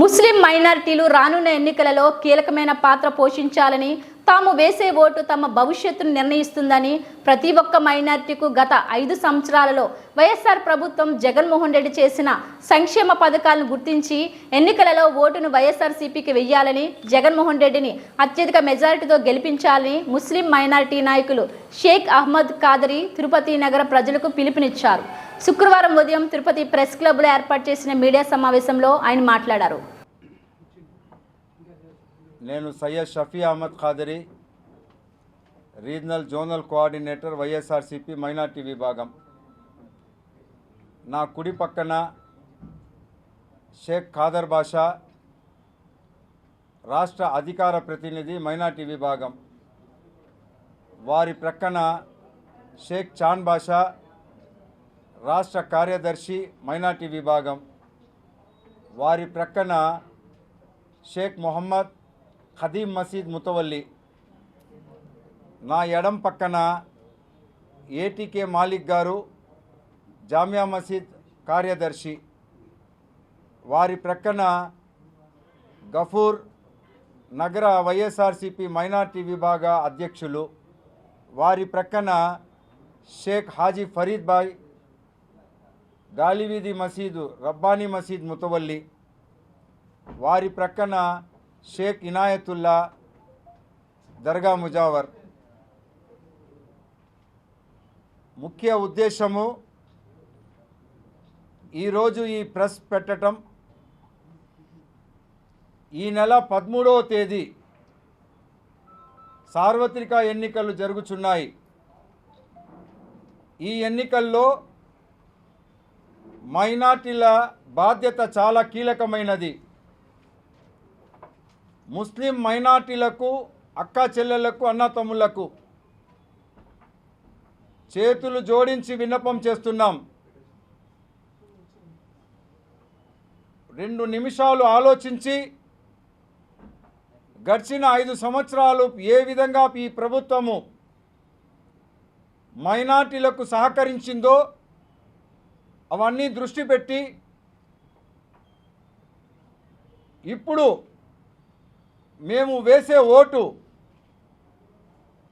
ముస్లిం మైనారిటీలు రానున్న ఎన్నికలలో కీలకమైన పాత్ర పోషించాలని తాము వేసే ఓటు తమ భవిష్యత్తును నిర్ణయిస్తుందని ప్రతి ఒక్క మైనారిటీకు గత ఐదు సంవత్సరాలలో వైఎస్ఆర్ ప్రభుత్వం జగన్మోహన్ రెడ్డి చేసిన సంక్షేమ పథకాలను గుర్తించి ఎన్నికలలో ఓటును వైఎస్ఆర్సీపీకి వెయ్యాలని జగన్మోహన్ రెడ్డిని అత్యధిక మెజారిటీతో గెలిపించాలని ముస్లిం మైనారిటీ నాయకులు షేక్ అహ్మద్ కాదరి తిరుపతి నగర ప్రజలకు పిలుపునిచ్చారు. శుక్రవారం ఉదయం తిరుపతి ప్రెస్ క్లబ్లో ఏర్పాటు చేసిన మీడియా సమావేశంలో ఆయన మాట్లాడారు. నేను Syed Shafi Ahmed Qadri regional zonal coordinator YSRCP minority విభాగం. నా కుడి పక్కన షేక్ ఖాదర్ బాషా రాష్ట్ర అధికార ప్రతినిధి మైనార్టీ విభాగం. వారి ప్రక్కన షేక్ చాన్ బాషా రాష్ట్ర కార్యదర్శి మైనార్టీ విభాగం. వారి ప్రక్కన షేక్ మొహమ్మద్ ఖదీం మసీద్ ముతవల్లి నా ఎడం పక్కన ఏటీకే మాలిక్ గారు జామియా మసీద్ కార్యదర్శి వారి ప్రక్కన గఫూర్ నగర వైఎస్ఆర్సిపి మైనార్టీ విభాగ అధ్యక్షులు వారి ప్రక్కన షేక్ హాజీ ఫరీద్ బాయ్ గాలివీధి మసీదు రబ్బానీ మసీద్ ముతవల్లి వారి ప్రక్కన షేక్ ఇనాయతుల్లా దర్గా ముజావర్. ముఖ్య ఉద్దేశము ఈరోజు ఈ ప్రెస్ పెట్టటం. ఈ నెల పదమూడవ తేదీ సార్వత్రిక ఎన్నికలు జరుగుచున్నాయి. ఈ ఎన్నికల్లో మైనార్టీల బాధ్యత చాలా కీలకమైనది. ముస్లిం మైనార్టీలకు అక్క చెల్లెళ్ళకు అన్నతమ్ములకు చేతులు జోడించి విన్నపం చేస్తున్నాం. రెండు నిమిషాలు ఆలోచించి గడిచిన ఐదు సంవత్సరాలు ఏ విధంగా ఈ ప్రభుత్వము మైనార్టీలకు సహకరించిందో అవన్నీ దృష్టి పెట్టి ఇప్పుడు మేము వేసే ఓటు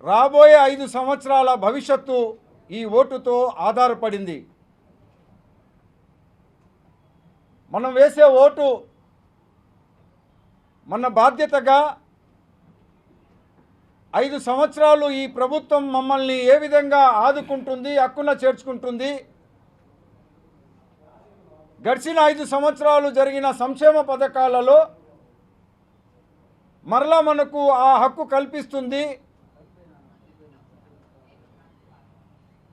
రాబోయే ఐదు సంవత్సరాల భవిష్యత్తు ఈ ఓటుతో ఆధారపడింది. మనం వేసే ఓటు మన బాధ్యతగా ఐదు సంవత్సరాలు ఈ ప్రభుత్వం మమ్మల్ని ఏ విధంగా ఆదుకుంటుంది హక్కున చేర్చుకుంటుంది గడిచిన ఐదు సంవత్సరాలు జరిగిన సంక్షేమ పథకాలలో మరలా మనకు ఆ హక్కు కల్పిస్తుంది.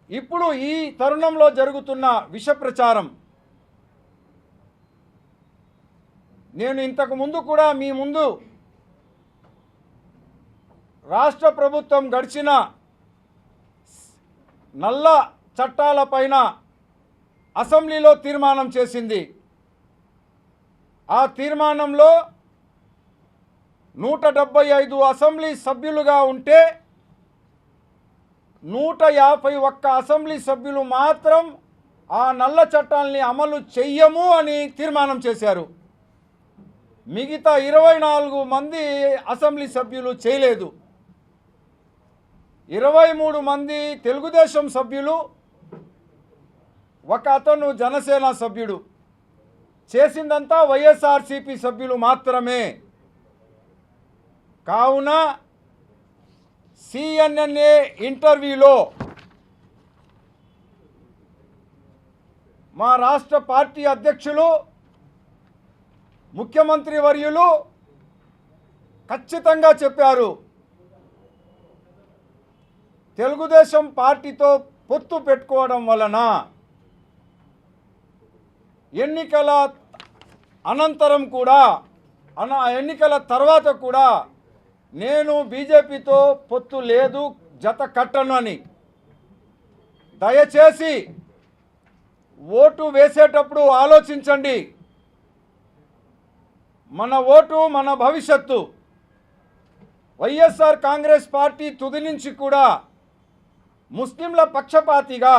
ఇప్పుడు ఈ తరుణంలో జరుగుతున్న విష ప్రచారం నేను ఇంతకు ముందు కూడా మీ ముందు రాష్ట్ర ప్రభుత్వం గడిచిన నల్ల చట్టాలపైన అసెంబ్లీలో తీర్మానం చేసింది. ఆ తీర్మానంలో నూట డెబ్బై ఐదు అసెంబ్లీ సభ్యులుగా ఉంటే నూట యాభై ఒక్క అసెంబ్లీ సభ్యులు మాత్రం ఆ నల్ల చట్టాలని అమలు చెయ్యము అని తీర్మానం చేశారు. మిగతా ఇరవై నాలుగు మంది అసెంబ్లీ సభ్యులు చేయలేదు. ఇరవై మూడు మంది తెలుగుదేశం సభ్యులు ఒక అతను జనసేన సభ్యుడు. చేసిందంతా వైఎస్ఆర్సిపి సభ్యులు మాత్రమే. కావున సిఎన్ఎన్ఏ ఇంటర్వ్యూలో మా రాష్ట్ర పార్టీ అధ్యక్షులు ముఖ్యమంత్రి వర్యులు ఖచ్చితంగా చెప్పారు. తెలుగుదేశం పార్టీతో పొత్తు పెట్టుకోవడం వలన ఎన్నికల అనంతరం కూడా అన ఎన్నికల తర్వాత కూడా నేను బీజేపీతో పొత్తు లేదు జత కట్టను అని. దయచేసి ఓటు వేసేటప్పుడు ఆలోచించండి. మన ఓటు మన భవిష్యత్తు. వైఎస్ఆర్ కాంగ్రెస్ పార్టీ తుది నుంచి కూడా ముస్లింల పక్షపాతిగా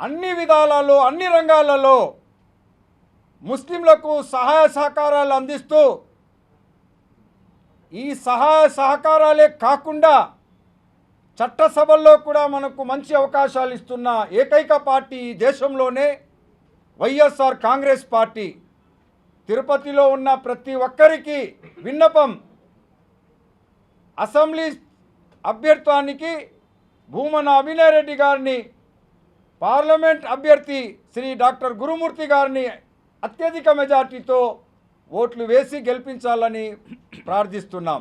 అన్ని విధాలలో అన్ని రంగాలలో ముస్లింలకు సహాయ సహకారాలు అందిస్తూ ఈ సహాయ సహకారాలే కాకుండా చట్టసభల్లో కూడా మనకు మంచి అవకాశాలు ఇస్తున్న ఏకైక పార్టీ ఈ దేశంలోనే వైఎస్ఆర్ కాంగ్రెస్ పార్టీ. తిరుపతిలో ఉన్న ప్రతి ఒక్కరికి విన్నపం. అసెంబ్లీ అభ్యర్థానికి భూమన అభినయ్ రెడ్డి గారిని పార్లమెంట్ అభ్యర్థి శ్రీ డాక్టర్ గురుమూర్తి గారిని అత్యధిక మెజార్టీతో ఓట్లు వేసి గెలిపించాలని ప్రార్థిస్తున్నాం.